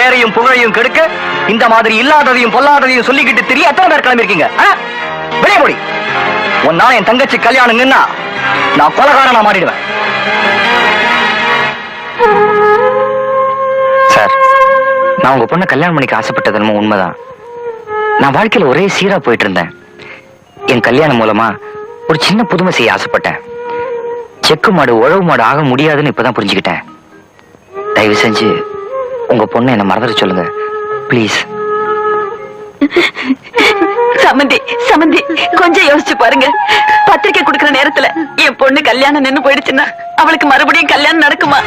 பேரையும் புகழையும் கெடுக்க இந்த மாதிரி இல்லாததையும் பொல்லாததையும் சொல்லிக்கிட்டு தெரிய எத்தனை பேர் கிளம்பிருக்கீங்க வெளியே போடி. உன்னால என் தங்கச்சி கல்யாணம் நான் கொலகாரனா மாறிடுவேன். சார் நான் உங்க பொண்ணை கல்யாணம் பண்ணிக்க ஆசைப்பட்டது என்னமோ உண்மைதான். நான் வாழ்க்கையில ஒரே சீரா போயிட்டு இருந்தேன் என் கல்யாணம் மூலமா ஒரு சின்ன புதுமை செய்ய ஆசைப்பட்டேன். செக்கு மாடு உழவு மாடு ஆக முடியாதுன்னு இப்பதான் புரிஞ்சுக்கிட்டேன். தயவு செஞ்சு உங்க பொண்ணு என்ன மறந்துட சொல்லுங்க. ப்ளீஸ் சமந்தி சமந்தி கொஞ்சம் யோசிச்சு பாருங்க. பத்திரிக்கை கொடுக்கிற நேரத்துல என் பொண்ணு கல்யாணம் நின்னு போயிடுச்சுன்னா அவளுக்கு மறுபடியும் கல்யாணம் நடக்குமா?